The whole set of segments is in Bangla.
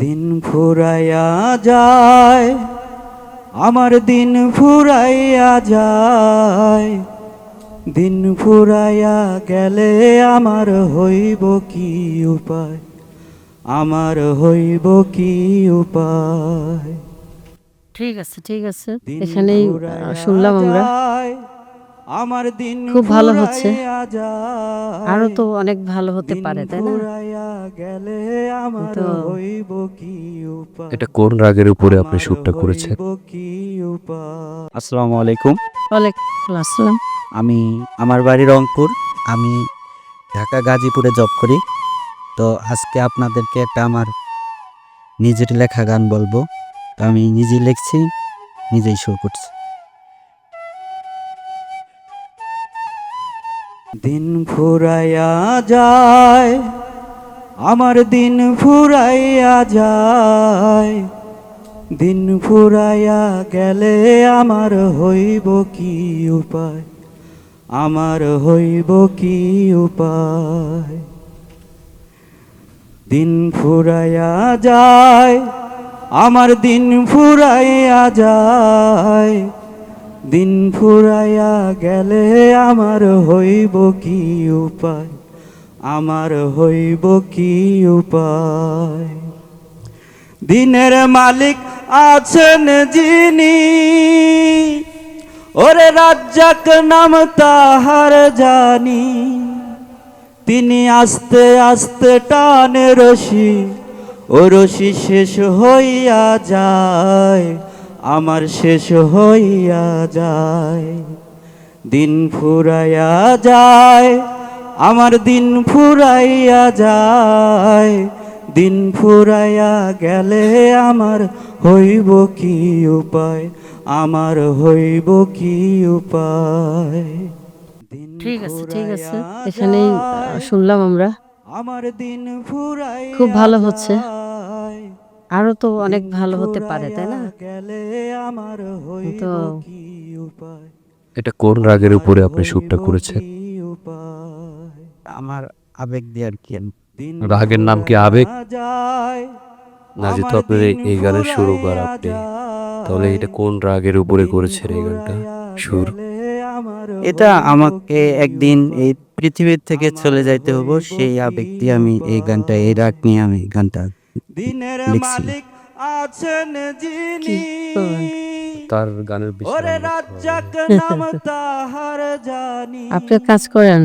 দিন ফুরাইয়া যায় আমার দিন ফুরাইয়া যায়। দিন ফুরাইয়া গেলে আমার হইব কি উপায়? আমার হইব কি উপায়? ঠিক আছে ঠিক আছে। এখানেই শুনলাম আমরা। আমার দিন খুব ভালো হচ্ছে। আরও তো অনেক ভালো হতে পারে তাই না? গেলে আমার হইব কি উপায়? এটা কোন রাগের উপরে আপনি শ্যুটটা করেছেন? আসসালামু আলাইকুম। ওয়ালাইকুম আসসালাম। আমি আমার বাড়ি রংপুর। আমি ঢাকা গাজীপুরে জব করি। তো আজকে আপনাদেরকে একটা আমার নিজের লেখা গান বলব। তো আমি নিজেই লিখছি নিজেই শুরু করছি। দিন ফুরাইয়া যায়, আমার দিন ফুরাইয়া যায়। দিন ফুরাইয়া গেলে আমার হইব কি উপায়? আমার হইব কি উপায়? দিন ফুরাইয়া যায়, আমার দিন ফুরাইয়া যায়। দিন ফুরাইয়া গেলে আমার হইব কি উপায়? আমার হইব কি উপায়? দিনের মালিক আছেন যিনি, ওরে রাজ্জাক নাম তাহার জানি। তিনি আস্তে আস্তে টানে রশি, ও রশি শেষ হইয়া যায়। আমার শেষ হইয়া যায়। দিন ফুরাইয়া যায় আমার দিন ফুরাইয়া যায়। দিন ফুরাইয়া গেলে আমার হইব কি উপায়? আমার হইব কি উপায়? ঠিক আছে ঠিক আছে এখানেই শুনলাম আমরা। আমার দিন ফুরাই খুব ভালো হচ্ছে। আরও তো অনেক ভালো হতে পারে তাই না? গেলে তো- এটা কোন রাগের উপরে আপনি শ্যুটটা করেছেন? আমার আবেগ দিয়ে আর কি রাগের নাম কি আবেগ? না যেহেতু আপনার এই- গানের সুরকার ফুরাইয়া আপনি। তাহলে এটা কোন রাগের উপরে করেছেন এই গানটা? সুর। এটা আমাকে একদিন এই পৃথিবীর থেকে চলে যাইতে হব সেই আবেগ দিয়ে আমি এই গানটা এই রাগ নিয়ে আমি গানটা দিনের লিখছি। মালিক আছেন যিনি? তার গানের আপনি এক কাজ করেন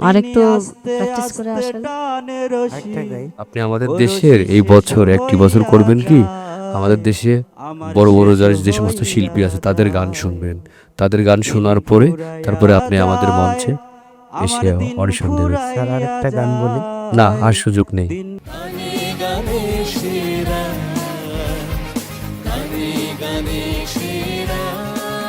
আরেকটু তিনি প্র্যাকটিস করে আসেন। আপনি আমাদের দেশের এই বছর একটি বছর করবেন কি? আমাদের দেশে বড় বড় যারা যে সমস্ত শিল্পী আছে তাদের গান শুনবেন। তাদের গান শোনার পরে তারপরে আপনি আমাদের মঞ্চে এসে অডিশন দেবেন। স্যার আরেকটা গান বলি। না আর সুযোগ নেই। দিন